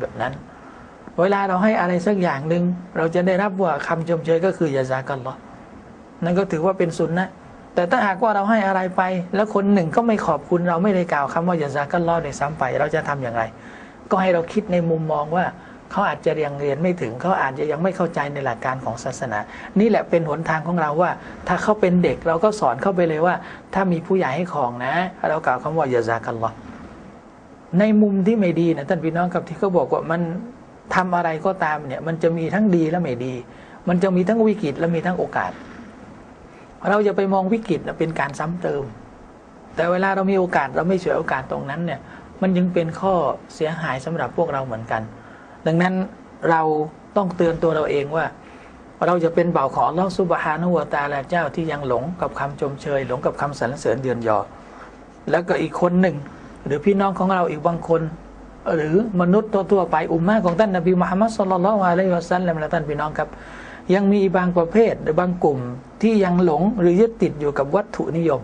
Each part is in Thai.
แบบนั้น เวลาเราให้อะไรสักอย่างหนึ่งเราจะได้รับว่าคำชมเชยก็คือยาซากันหรอนั่นก็ถือว่าเป็นสุนนะแต่ถ้าหากว่าเราให้อะไรไป แล้วคนหนึ่งก็ไม่ขอบคุณเราไม่ได้กล่าวคำว่ายาซากันรอดในซ้ำไป เราจะทำอย่างไร ก็ให้เราคิดในมุมมองว่าเขาอาจจะยังเรียนไม่ถึง เขาอาจจะยังไม่เข้าใจในหลักการของศาสนา นี่แหละเป็นหนทางของเราว่า ถ้าเขาเป็นเด็กเราก็สอนเข้าไปเลยว่า ถ้ามีผู้ใหญ่ให้ของนะ เรากล่าวคำว่ายาซากันรอ ในมุมที่ไม่ดีนะท่านพี่น้องครับที่เขาบอกว่ามันทำอะไรก็ตามเนี่ย มันจะมีทั้งดีและไม่ดี มันจะมีทั้งวิกฤตและมีทั้งโอกาส เราจะไปมองวิกฤตเป็นการซ้ำเติม แต่เวลาเรามีโอกาสเราไม่เฉวยโอกาสตรงนั้นเนี่ย มันยังเป็นข้อเสียหายสำหรับพวกเราเหมือนกัน ดังนั้นเราต้องเตือนตัวเราเองว่า เราจะเป็นเบาของลอสุบฮานุวตาลาเจ้าที่ยังหลงกับคำชมเชย หลงกับคำสรรเสริญเดือนยอ แล้วก็อีกคนหนึ่ง หรือพี่น้องของเราอีกบางคน หรือมนุษย์ทั่วๆไปอุมมาของท่านนบีมุฮัมมัดสุลลัลอะลัยฮิวะสัลลัมและท่านพี่น้องครับ ยังมีบางประเภทหรือบางกลุ่มที่ยังหลงหรือยึดติดอยู่กับวัตถุนิยม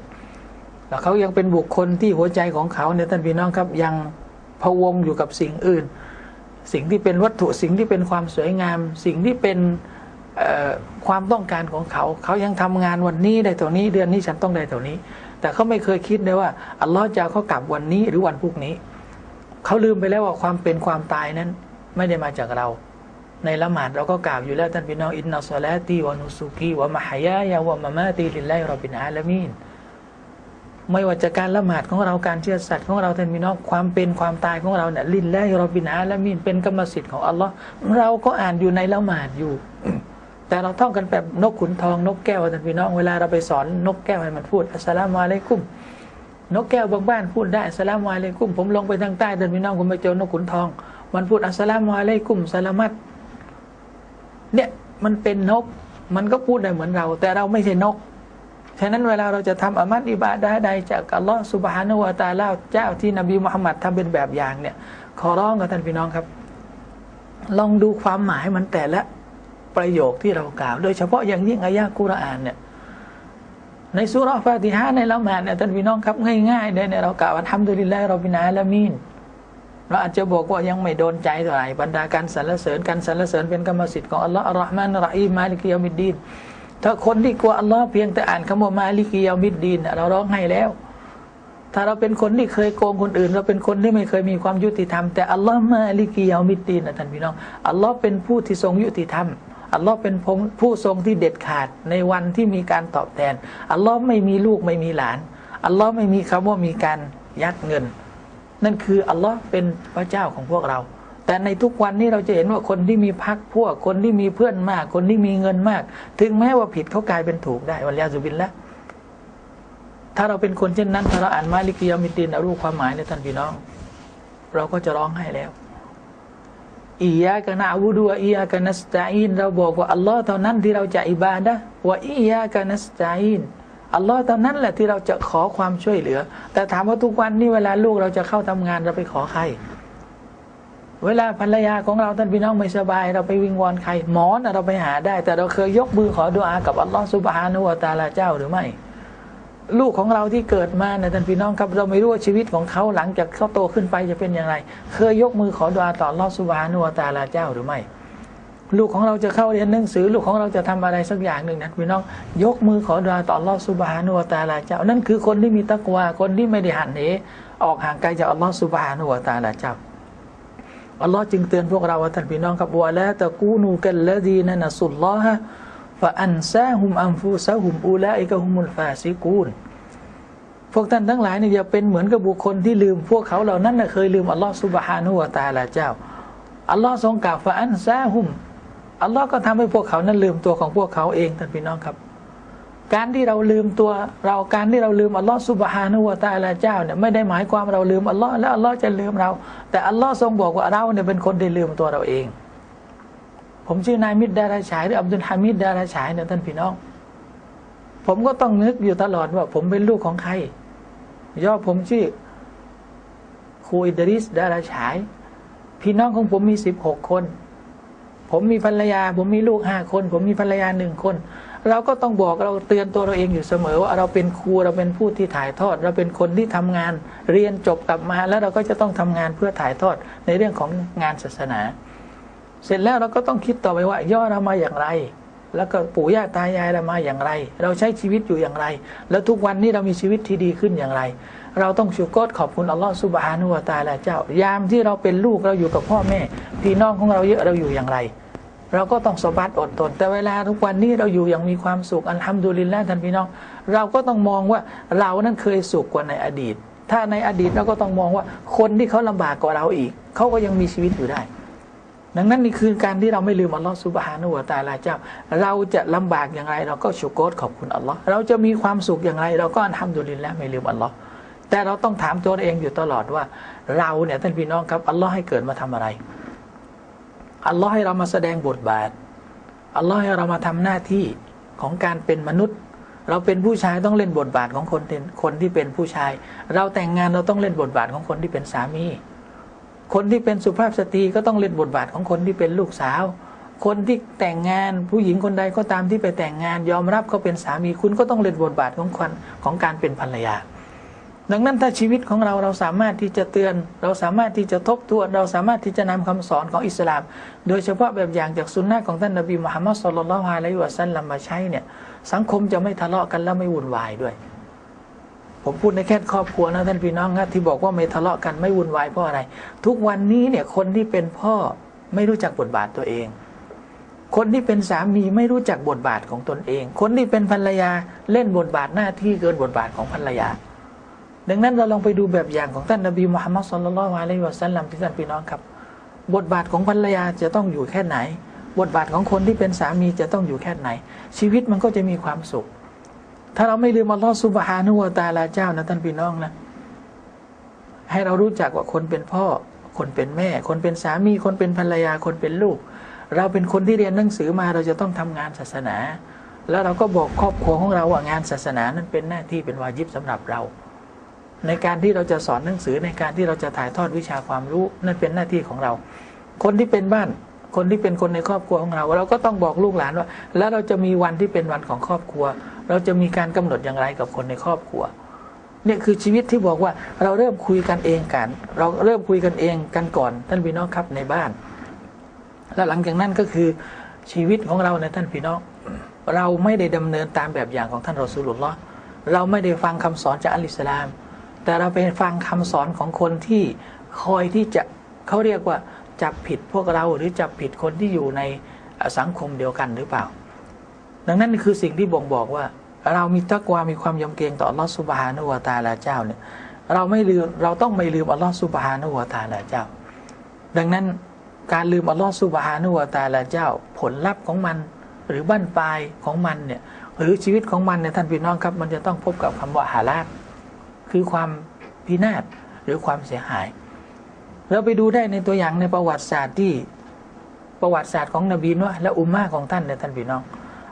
แล้วเขายังเป็นบุคคลที่หัวใจของเขาเนี่ยท่านพี่น้องครับ ยังพะวงอยู่กับสิ่งอื่น สิ่งที่เป็นวัตถุสิ่งที่เป็นความสวยงาม สิ่งที่เป็นความต้องการของเขา เขายังทำงานวันนี้ได้เท่านี้เดือนนี้ฉันต้องได้เท่านี้ แต่เขาไม่เคยคิดเลยว่าอัลลอฮ์จะเขากลับวันนี้หรือวันพรุ่งนี้ เขาลืมไปแล้วว่าความเป็นความตายนั้น ไม่ได้มาจากเรา ในละหมาดเราก็กล่าวอยู่แล้วท่านพี่น้องอินนัสลาตีวานุสุกีวะมะฮยายาวะมะมาตีลิลไลรอบินอาลามีนไม่ว่าจะการละหมาดของเราการเชื่อสัตว์ของเราท่านพี่น้องความเป็นความตายของเราเนี่ยลินและรอบินอาละมีนเป็นกรรมสิทธิ์ของอัลลอฮ์เราก็อ่านอยู่ในละหมาดอยู่ แต่เราท่องกันแบบนกขุนทองนกแก้วท่านพี่น้องเวลาเราไปสอนนกแก้วให้มันพูดอัสสลามุอะลัยกุม นกแก้วบางบ้านพูดได้อัสสลามุอะลัยกุม ผมลงไปทางใต้ท่านพี่น้องผมไปเจอนกขุนทอง มันพูดอัสสลามุอะลัยกุมสลามัตเนี่ยมันเป็นนกมันก็พูดได้เหมือนเรา แต่เราไม่ใช่นกฉะนั้นเวลาเราจะทำอามัดอิบาดาใดจากอัลลอฮฺสุบฮานาวะตาลาเจ้าที่นบีมุฮัมมัดทำเป็นแบบอย่างเนี่ย ขอร้องกับท่านพี่น้องครับ ลองดูความหมายมันแต่ละ ประโยคที่เรากล่าว โดยเฉพาะอย่างยิ่งอายะกุรอานเนี่ยในสุราฟาติฮะในละหมาดเนี่ยท่านพี่น้องครับง่ายๆเนี่ยเรากล่าวว่าทำดุลิลลาเราบินาละมีนเราอาจจะบอกว่ายังไม่โดนใจเท่าไหร่บรรดาการสรรเสริญการสรรเสริญเป็นกรรมสิทธิ์ของอัลลอฮฺอัลลอฮฺมานรออีมาลิกิยามิดดีนถ้าคนที่กลัวอัลลอฮ์เพียงแต่อ่านคำว่ามาลิกิยามิดดีนเราร้องให้แล้ว ถ้าเราเป็นคนที่เคยโกงคนอื่น เราเป็นคนที่ไม่เคยมีความยุติธรรม แต่อัลลอฮ์มาลิกิยามิดดีนนะท่านพี่น้องอัลลอฮ์เป็นผู้ที่ทรงยุติธรรม อัลลอฮ์เป็นผู้ทรงที่เด็ดขาดในวันที่มีการตอบแทน อัลลอฮ์ไม่มีลูกไม่มีหลาน อัลลอฮ์ไม่มีคำว่ามีการยัดเงิน นั่นคืออัลลอฮ์เป็นพระเจ้าของพวกเรา แต่ในทุกวันนี้เราจะเห็นว่าคนที่มีพักพวก คนที่มีเพื่อนมาก คนที่มีเงินมาก ถึงแม้ว่าผิดเขากลายเป็นถูกได้วันยาสุบินแล้วถ้าเราเป็นคนเช่นนั้นถ้าเราอ่านมาลิกิยามิตินรู้ความหมายในท่านพี่น้อง เราก็จะร้องให้แล้ว อียากนะอูดูอียากนัสตาอินเราบอกว่าอัลลอฮ์เท่านั้นที่เราจะอิบาดะว่าอียากนัสตาอินอัลลอฮ์เท่านั้นแหละที่เราจะขอความช่วยเหลือ แต่ถามว่าทุกวันนี้เวลาลูกเราจะเข้าทำงานเราไปขอใคร เวลาภรรยาของเราท่านพี่น้องไม่สบาย เราไปวิงวอนใครหมอนเราไปหาได้ แต่เราเคยยกมือขอดุอากับอัลลอฮฺสุบฮานุวาตาลาเจ้าหรือไม่ ลูกของเราที่เกิดมาเนี่ยท่านพี่น้องครับเราไม่รู้ว่าชีวิตของเขาหลังจากเขาโตขึ้นไปจะเป็นอย่างไร เคยยกมือขอดุอาต่อลลอฮฺสุบานุวตาลาเจ้าหรือไม่ ลูกของเราจะเข้าเรียนหนังสือ ลูกของเราจะทำอะไรสักอย่างหนึ่งนะพี่น้อง ยกมือขอดุอาต่อลอสุบานุวตาลาเจ้า นั่นคือคนที่มีตะกวาคนที่ไม่ได้หันเหออกห่างไกลจากอัลลอฮฺสุบฮานุวาตาลาเจ้าอัลลอฮ์จึงเตือนพวกเราว่าท่านพี่น้องครับว่าละตะกูนูกันละดีนันสุลลอฮะ ฟะอันซาฮุมอัมฟูซาฮุมอูลาอิกะฮุมุลฟาซิกูนพวกท่านทั้งหลายเนี่ยอย่าเป็นเหมือนกับบุคคลที่ลืมพวกเขาเหล่านั้นเคยลืมอัลลอฮ์สุบฮานุวะตาลาเจ้าอัลลอฮ์ทรงกล่าวฟะอันซาฮุมอัลลอฮ์ก็ทำให้พวกเขานั้นลืมตัวของพวกเขาเองท่านพี่น้องครับ การที่เราลืมตัวเราการที่เราลืมอัลลอฮ์สุบฮานุวะตาลาเจ้าเนี่ยไม่ได้หมายความเราลืมอัลลอฮ์แล้วอัลลอฮ์จะลืมเรา แต่อัลลอฮ์ทรงบอกว่าเราเนี่ยเป็นคนที่ลืมตัวเราเอง ผมชื่อนายมิดดาราฉายหรืออับดุลฮามิดดาราฉายเนี่ยท่านพี่น้อง ผมก็ต้องนึกอยู่ตลอดว่า ผมเป็นลูกของใคร ย่อผมชื่อคูอิดริสดาราฉาย พี่น้องของผมมีสิบหกคน ผมมีภรรยา ผมมีลูกห้าคน ผมมีภรรยาหนึ่งคน เราก็ต้องบอกเราเตือนตัวเราเองอยู่เสมอ ว่าเราเป็นครูเราเป็นผู้ที่ถ่ายทอด เราเป็นคนที่ทำงานเรียนจบกลับมา แล้วเราก็จะต้องทำงานเพื่อถ่ายทอดในเรื่องของงานศาสนา เสร็จแล้วเราก็ต้องคิดต่อไปว่า ย่อเรามาอย่างไร แล้วก็ปู่ย่าตายายเรามาอย่างไร เราใช้ชีวิตอยู่อย่างไร แล้วทุกวันนี้เรามีชีวิตที่ดีขึ้นอย่างไร เราต้องชูกรขอบคุณอัลลอฮฺสุบฮานุวะตาลาเจ้า ยามที่เราเป็นลูกเราอยู่กับพ่อแม่ พี่น้องของเราเยอะเราอยู่อย่างไร เราก็ต้องสบัดอดทนแต่เวลาทุกวันนี้เราอยู่อย่างมีความสุขอัลฮัมดุลิลละท่านพี่น้อง เราก็ต้องมองว่าเรานั้นเคยสุขกว่าในอดีต ถ้าในอดีตเราก็ต้องมองว่าคนที่เขาลำบากกว่าเราอีกเขาก็ยังมีชีวิตอยู่ได้ ดังนั้นนี่คือการที่เราไม่ลืมอัลลอฮฺสุบฮานุวะตาลาเจ้า เราจะลำบากอย่างไร เราก็ชุกโกรขอบคุณอัลลอฮ์เราจะมีความสุขอย่างไร เราก็อัลฮัมดุลิแลละไม่ลืมอัลลอฮ์แต่เราต้องถามตัวเองอยู่ตลอดว่า เราเนี่ยท่านพี่น้องครับอัลลอฮ์ให้เกิดมาทำอะไรอัลลอฮ์ให้เรามาแสดงบทบาทอัลลอฮ์ให้เรามาทำหน้าที่ของการเป็นมนุษย์ เราเป็นผู้ชายต้องเล่นบทบาทของคนเป็นคนที่เป็นผู้ชาย เราแต่งงานเราต้องเล่นบทบาทของคนที่เป็นสามี คนที่เป็นสุภาพสตรีก็ต้องเล่นบทบาทของคนที่เป็นลูกสาว คนที่แต่งงานผู้หญิงคนใดก็ตามที่ไปแต่งงาน ยอมรับเขาเป็นสามีคุณก็ต้องเล่นบทบาทของคนของการเป็นภรรยา ดังนั้นถ้าชีวิตของเราเราสามารถที่จะเตือน เราสามารถที่จะทบทวนเราสามารถที่จะนำคำสอนของอิสลาม โดยเฉพาะแบบอย่างจากสุนนะของท่านนบีมุฮัมมัดสุลลัลฮวาลัยฮิวะสัลลัมมาใช้เนี่ยสังคมจะไม่ทะเลาะกันและไม่วุ่นวายด้วย ผมพูดในแค่ครอบครัวนะท่านพี่น้องนะที่บอกว่าไม่ทะเลาะกันไม่วุ่นวายเพราะอะไร ทุกวันนี้เนี่ยคนที่เป็นพ่อไม่รู้จักบทบาทตัวเอง คนที่เป็นสามีไม่รู้จักบทบาทของตนเอง คนที่เป็นภรรยาเล่นบทบาทหน้าที่เกินบทบาทของภรรยา ดังนั้นเราลองไปดูแบบอย่างของท่านนบีมุฮัมมัดสุลลัลอะลัยฮิวะสัลลัมที่ท่านพี่น้องครับ บทบาทของภรรยาจะต้องอยู่แค่ไหน บทบาทของคนที่เป็นสามีจะต้องอยู่แค่ไหน ชีวิตมันก็จะมีความสุข ถ้าเราไม่ลืมอัลลอฮฺสุบฮานุวะตาลาเจ้านะท่านพี่น้องนะให้เรารู้จักว่าคนเป็นพ่อ คนเป็นแม่ คนเป็นสามี คนเป็นภรรยาคนเป็นลูก เราเป็นคนที่เรียนหนังสือมาเราจะต้องทำงานศาสนา แล้วเราก็บอกครอบครัวของเราว่างานศาสนานั้นเป็นหน้าที่เป็นวาญิบสำหรับเรา ในการที่เราจะสอนหนังสือในการที่เราจะถ่ายทอดวิชาความรู้นั่นเป็นหน้าที่ของเรา คนที่เป็นบ้าน คนที่เป็นคนในครอบครัวของเรา เราก็ต้องบอกลูกหลานว่า แล้วเราจะมีวันที่เป็นวันของครอบครัว เราจะมีการกำหนดอย่างไรกับคนในครอบครัวเนี่ยคือชีวิตที่บอกว่าเราเริ่มคุยกันเองกัน เราเริ่มคุยกันเองกันก่อนท่านพี่น้องครับในบ้าน แล้วหลังจากนั้นก็คือชีวิตของเราในท่านพี่น้อง เราไม่ได้ดำเนินตามแบบอย่างของท่านรอสูลุลลอฮ์เราไม่ได้ฟังคำสอนจากอัลอิสลาม แต่เราไปฟังคำสอนของคนที่คอยที่จะเขาเรียกว่า จับผิดพวกเราหรือจับผิดคนที่อยู่ในสังคมเดียวกันหรือเปล่า ดังนั้นคือสิ่งที่บ่งบอกว่า เรามีตักวามีความยำเกรงต่ออัลลอฮฺสุบฮานุวาตาลาเจ้าเนี่ยเราไม่ลืมเราต้องไม่ลืมอัลลอฮฺสุบฮานุวาตาลาเจ้า ดังนั้นการลืมอัลลอฮฺสุบฮานุวาตาลาเจ้า ผลลัพธ์ของมัน หรือบั้นปลายของมันเนี่ยหรือชีวิตของมันเนี่ยท่านพี่น้องครับ มันจะต้องพบกับคำว่าฮาลาดคือความพินาศหรือความเสียหาย เราไปดูได้ในตัวอย่างในประวัติศาสตร์ที่ประวัติศาสตร์ของนบีนุ่และอุมมาของท่านเนี่ยท่านพี่น้อง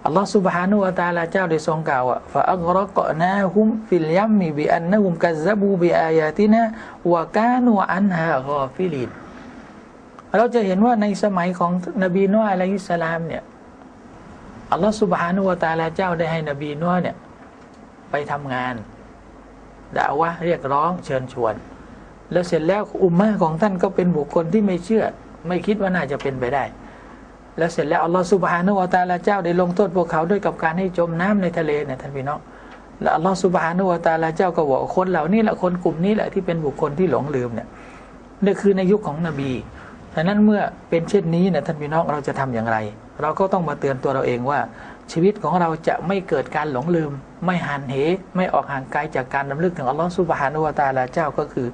อัลลอฮฺสุบฮานุวะตาลาเจ้าได้ทรงกล่าวว่าฟะอักรกนาฮุมฟิลยัมมิบิอันนะฮุมกัซซบูบิอายาตินะวะกานูอันฮากอฟิลินเราจะเห็นว่าในสมัยของนบีนุ่อะลัยฮิสสลามเนี่ยอัลลอฮฺสุบฮานุวะตาลาเจ้าได้ให้นบีนุ่เนี่ยไปทำงานด่าวะเรียกร้องเชิญชวน แล้วเสร็จแล้วอุมมาของท่านก็เป็นบุคคลที่ไม่เชื่อ ไม่คิดว่าน่าจะเป็นไปได้ แล้วเสร็จแล้วอัลลอฮฺสุบฮานุวะตาลาเจ้าได้ลงโทษพวกเขาด้วยกับการให้จมน้ำในทะเลเนี่ยท่านพี่น้องแล้วอัลลอฮฺสุบฮานุวะตาลาเจ้าก็บอกคนเหล่านี้แหละคนกลุ่มนี้แหละที่เป็นบุคคลที่หลงลืมเนี่ยนี่คือในยุคของนบีดังนั้นเมื่อเป็นเช่นนี้เนี่ยท่านพี่น้องเราจะทำอย่างไร เราก็ต้องมาเตือนตัวเราเองว่า ชีวิตของเราจะไม่เกิดการหลงลืม ไม่หันเห ไม่ออกห่างไกลจากการดำลึกถึงอัลลอฮฺสุบฮานุวะตาลาเจ้าก็คือ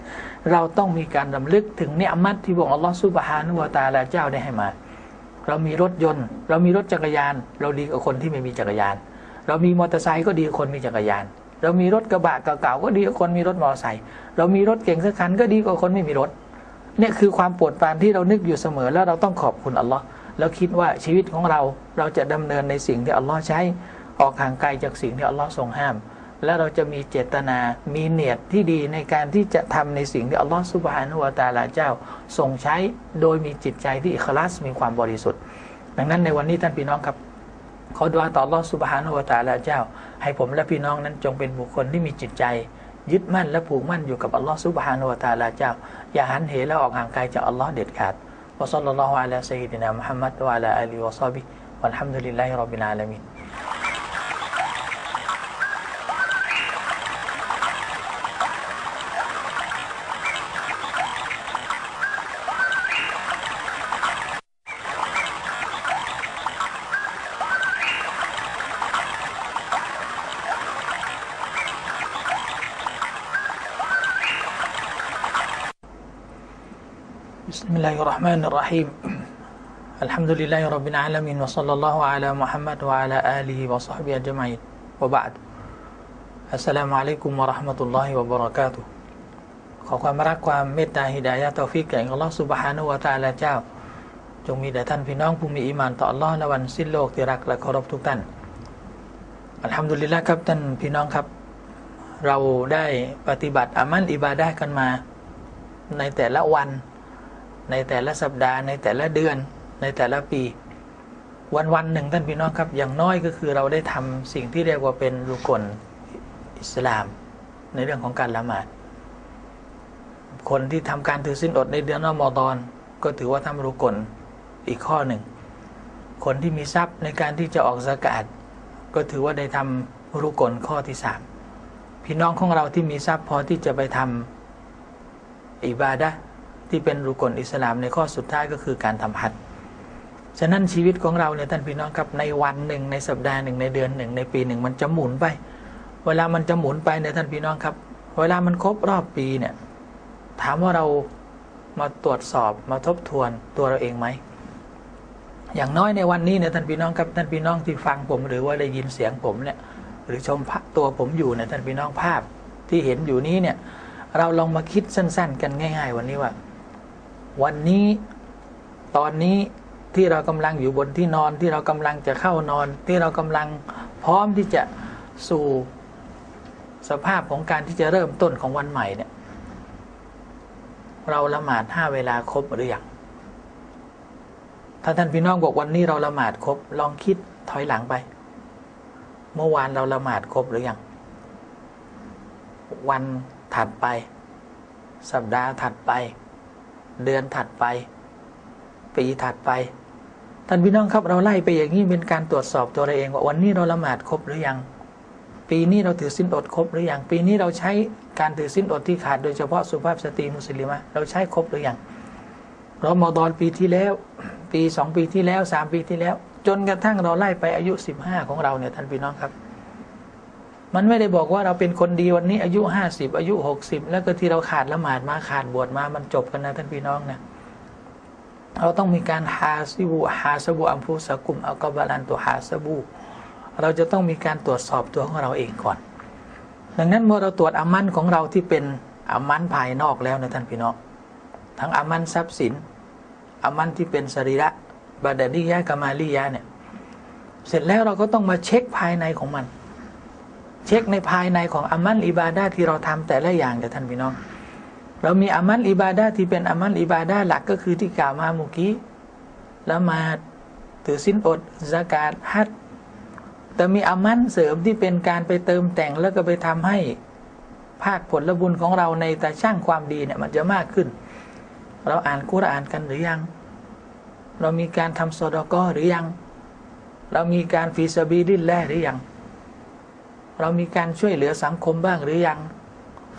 เราต้องมีการดำลึกถึงเนือมัดที่บอกอัลลอฮฺสุบฮานุวะตาลาเจ้าได้ให้มา เรามีรถยนต์ เรามีรถจักรยาน เราดีกว่าคนที่ไม่มีจักรยาน เรามีมอเตอร์ไซค์ก็ดีกว่าคนมีจักรยาน เรามีรถกระบะเก่าๆก็ดีกว่าคนมีรถมอเตอร์ไซค์เรามีรถเก่งสักคันก็ดีกว่าคนไม่มีรถเนี่ยคือความปรดปานที่เรานึกอยู่เสมอแล้วเราต้องขอบคุณอัลลอฮ์ แล้วคิดว่าชีวิตของเราเราจะดำเนินในสิ่งที่อัลลอฮ์ใช้ออกห่างไกลจากสิ่งที่อัลลอฮ์ทรงห้าม และเราจะมีเจตนามีเนียดที่ดีในการที่จะทำในสิ่งที่อัลลอฮ์สุบฮานุวาตาลาเจ้าทรงใช้โดยมีจิตใจที่อิคลาสมีความบริสุทธิ์ ดังนั้นในวันนี้ท่านพี่น้องครับขอดุอาต่อรอสุบฮานุวะตาลาเจ้า ให้ผมและพี่น้องนั้นจงเป็นบุคคลที่มีจิตใจ ยึดมั่นและผูกมั่นอยู่กับอัลลอฮ์สุบฮานุวะตาลาเจ้า อย่าหันเหและออกห่างไกลจากอัลลอฮ์เด็ดขาด วะซัลลัลลอฮุอะลั الرحمن الرحيم الحمد لله رب العالمين وصلى الله على محمد وعلى آله وصحبه أجمعين وبعد السلام عليكم ورحمة الله وبركاته ขอความรักความเมตตาฮิดายะตอฟิกแก่อัลลอฮ์สุบฮานุวะตะอาลาเจ้า จงมีแด่ท่านพี่น้องผู้มีอีหมานต่ออัลลอฮ์ในวันสิ้นโลกที่รักและเคารพทุกท่านอัลฮัมดุลิลละครับท่านพี่น้องครับ เราได้ปฏิบัติอามันอิบาดะห์กันมา ในแต่ละวัน ในแต่ละสัปดาห์ ในแต่ละเดือน ในแต่ละปี วันวันหนึ่งท่านพี่น้องครับ อย่างน้อยก็คือเราได้ทำสิ่งที่เรียกว่าเป็นรุกลอิสลาม ในเรื่องของการละหมาด คนที่ทำการถือศีลอดในเดือนรอมฎอน ก็ถือว่าทำรุกลอีกข้อหนึ่ง คนที่มีทรัพย์ในการที่จะออกสกาดก็ถือว่าได้ทำรุกลข้อที่สามพี่น้องของเราที่มีทรัพย์พอที่จะไปทำอิบาดะ ที่เป็นรุกลอิสลามในข้อสุดท้ายก็คือการทำฮัจญ์ฉะนั้นชีวิตของเราเนี่ยท่านพี่น้องครับในวันหนึ่งในสัปดาห์หนึ่งในเดือนหนึ่งในปีหนึ่งมันจะหมุนไป เวลามันจะหมุนไปเนี่ยท่านพี่น้องครับ เวลามันครบรอบปีเนี่ยถามว่าเรามาตรวจสอบมาทบทวนตัวเราเองไหมอย่างน้อยในวันนี้เนี่ยท่านพี่น้องครับท่านพี่น้องที่ฟังผมหรือว่าได้ยินเสียงผมเนี่ยหรือชมพระตัวผมอยู่เนี่ยท่านพี่น้องภาพที่เห็นอยู่นี้เนี่ยเราลองมาคิดสั้น ๆ กันง่าย ๆ วันนี้ว่า วันนี้ตอนนี้ที่เรากำลังอยู่บนที่นอนที่เรากำลังจะเข้านอน ที่เรากำลังพร้อมที่จะสู่สภาพของการที่จะเริ่มต้นของวันใหม่เนี่ย เราละหมาดห้าเวลาครบหรือยังถ้าท่านพี่น้องบอกวันนี้เราละหมาดครบ ลองคิดถอยหลังไป เมื่อวานเราละหมาดครบหรือยังวันถัดไป สัปดาห์ถัดไป เดือนถัดไป ปีถัดไป ท่านพี่น้องครับเราไล่ไปอย่างนี้เป็นการตรวจสอบตัวเราเองว่าวันนี้เราละหมาดครบหรือยัง ปีนี้เราถือสินอดครบหรือยัง ปีนี้เราใช้การถือสินอดที่ขาดโดยเฉพาะสุภาพสตรีมุสลิมะเราใช้ครบหรือยังรอมฎอนปีที่แล้ว ปีสองปีที่แล้วสามปีที่แล้ว จนกระทั่งเราไล่ไปอายุสิบห้าของเราเนี่ยท่านพี่น้องครับ มันไม่ได้บอกว่าเราเป็นคนดีวันนี้อายุห้าสิบอายุหกสิบแล้วก็ที่เราขาดละหมาดมาขาดบวชมามันจบกันนะท่านพี่น้องนะเราต้องมีการหาซิบูหาสบูอัมพูสกุมอัลกบาลันตัวหาสบูเราจะต้องมีการตรวจสอบตัวของเราเองก่อน ดังนั้นเมื่อเราตรวจอามันของเราที่เป็นอามันภายนอกแล้วนะท่านพี่น้องทั้งอามันทรัพย์สินอามันที่เป็นสรีระบาดานียะกามาลียะเนี่ยเสร็จแล้วเราก็ต้องมาเช็คภายในของมัน เช็คในภายในของอามันอิบาดาที่เราทำแต่ละอย่างเดี๋ยวท่านพี่น้อง เรามีอามันอิบาดาที่เป็นอามันอิบาดาหลักก็คือที่กล่าวมาเมื่อกี้ละหมาดถือสินอดสกาดฮัดแต่มีอามันเสริมที่เป็นการไปเติมแต่งแล้วก็ไปทำให้ภาคผลบุญของเราในแต่ช่างความดีเนี่ยมันจะมากขึ้น เราอ่านกุรอานกันหรือยัง เรามีการทำโซดอกอหรือยัง เรามีการฟีซาบีลินแล่หรือยัง เรามีการช่วยเหลือสังคมบ้างหรือยัง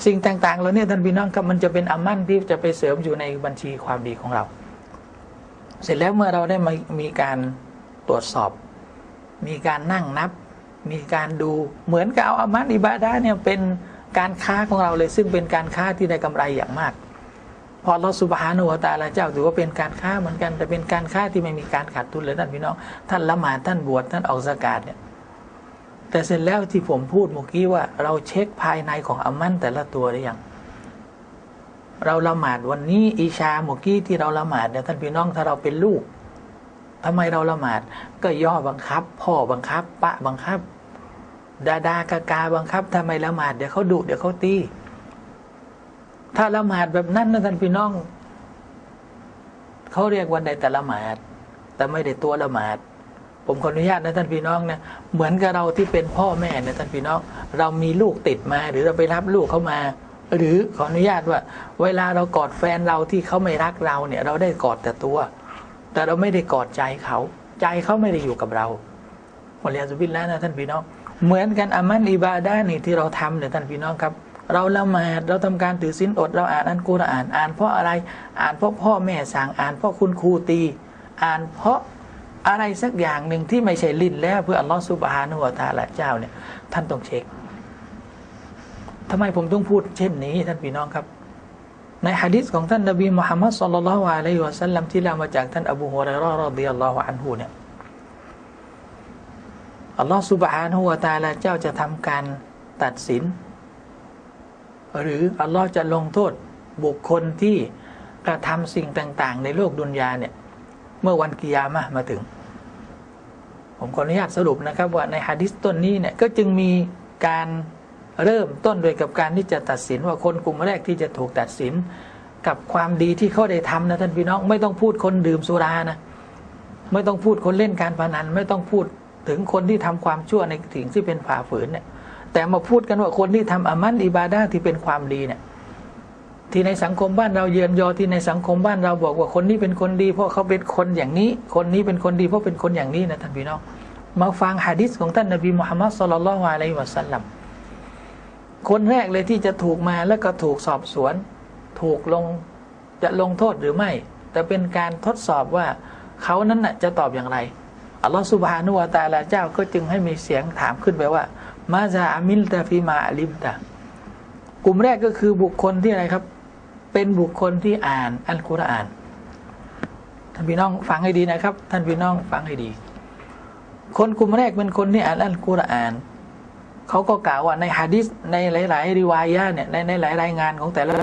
สิ่งต่างๆเราเนี่ยท่านพี่น้องครับมันจะเป็นอามั่นที่จะไปเสริมอยู่ในบัญชีความดีของเรา เสร็จแล้วเมื่อเราได้มามีการตรวจสอบ มีการนั่งนับ มีการดูเหมือนกับเอาอามันอิบาดาเนี่ยเป็นการค้าของเราเลย ซึ่งเป็นการค้าที่ได้กำไรอย่างมาก พอเราสุบฮานุวตาลาเจ้าถือว่าเป็นการค้าเหมือนกันแต่เป็นการค้าที่ไม่มีการขาดทุนเลยท่านพี่น้อง ท่านละหมาดท่านบวชท่านออกสกาดเนี่ย แต่เสร็จแล้วที่ผมพูดเมื่อกี้ว่าเราเช็คภายในของอามันแต่ละตัวหรือยังเราละหมาดวันนี้อีชาเมื่อกี้ที่เราละหมาดเนี่ยท่านพี่น้องถ้าเราเป็นลูกทำไมเราละหมาด ก็ย่อบังคับ พ่อบังคับ ปะบังคับดาดากากาบังคับทำไมละหมาดเดี๋ยวเขาดุเดี๋ยวเขาตีถ้าละหมาดแบบนั้นนะท่านพี่น้องเขาเรียกวันใดแต่ละหมาด แต่ไม่ได้ตัวละหมาด ผมขออนุญาตนะท่านพี่น้องนะเหมือนกับเราที่เป็นพ่อแม่นะท่านพี่น้อง เรามีลูกติดมาหรือเราไปรับลูกเขามา หรือขออนุญาตว่า เวลาเรากอดแฟนเราที่เขาไม่รักเราเนี่ย เราได้กอดแต่ตัว แต่เราไม่ได้กอดใจเขา ใจเขาไม่ได้อยู่กับเราวะเลียสุบิลแล้วนะท่านพี่น้อง เหมือนกันอามันอิบาดานี่ที่เราทำเนี่ยท่านพี่น้องครับเราละหมาดเราทำการถือศีลอด เราอ่านอันกุรอาน อ่านเพราะอะไร อ่านเพราะพ่อแม่สั่งอ่านเพราะคุณครูตี อ่านเพราะ อะไรสักอย่างหนึ่งที่ไม่ใช่ลิ้นแล้วเพื่ออัลลอฮฺซุบฮานะฮูวะตะอาลาเจ้าเนี่ย ท่านต้องเช็คทำไมผมต้องพูดเช่นนี้ ท่านพี่น้องครับ ในฮะดิษของท่านนบีมุฮัมมัดสุลลัลลอฮุอะลัยฮิวะสัลลัมที่เล่ามาจากท่านอบูฮุไรเราะห์รอฎิยัลลอฮุอันฮุเนี่ยอัลลอฮฺซุบฮานะฮูวะตะอาลาเจ้าจะทำการตัดสิน หรืออัลลอฮ์จะลงโทษบุคคลที่กระทำสิ่งต่าง ๆ ในโลกดุนยาเนี่ย เมื่อวันกิยามะมาถึง ผมขออนุญาตสรุปนะครับ ว่าในฮะดิษต้นนี้เนี่ยก็จึงมีการเริ่มต้นโดยกับการที่จะตัดสินว่าคนกลุ่มแรกที่จะถูกตัดสิน กับความดีที่เขาได้ทำนะท่านพี่น้องไม่ต้องพูดคนดื่มสุรานะไม่ต้องพูดคนเล่นการพนัน ไม่ต้องพูดถึงคนที่ทำความชั่วในสิ่งที่เป็นฝ่าฝืนเนี่ยแต่มาพูดกันว่าคนที่ทำอามันอิบาดาที่เป็นความดีเนี่ย ที่ในสังคมบ้านเราเยือนยอที่ในสังคมบ้านเราบอกว่าคนนี้เป็นคนดี เพราะเขาเป็นคนอย่างนี้ คนนี้เป็นคนดีเพราะเป็นคนอย่างนี้นะท่านพี่น้องมาฟังฮะดิษของท่านนบีมุฮัมมัดสุลลัลลอฮุอะลัยฮิวะสัลลัมคนแรกเลยที่จะถูกมาแล้วก็ถูกสอบสวน ถูกลงจะลงโทษหรือไม่ แต่เป็นการทดสอบว่าเขานั้นน่ะจะตอบอย่างไรอัลลอฮฺสุบฮานุวะตาลาเจ้าก็จึงให้มีเสียงถามขึ้นไปว่ามาซาอามิลตาฟีมาอลิมตากลุ่มแรกก็คือบุคคลที่อะไรครับ เป็นบุคคลที่อ่านอัลกุรอาน ท่านพี่น้องฟังให้ดีนะครับ ท่านพี่น้องฟังให้ดี คนกลุ่มแรกเป็นคนที่อ่านอัลกุรอาน เขาก็กล่าวว่าในฮะดิษในหลาย ๆ ริวายะเนี่ยในในหลายรายงานของแต่ละ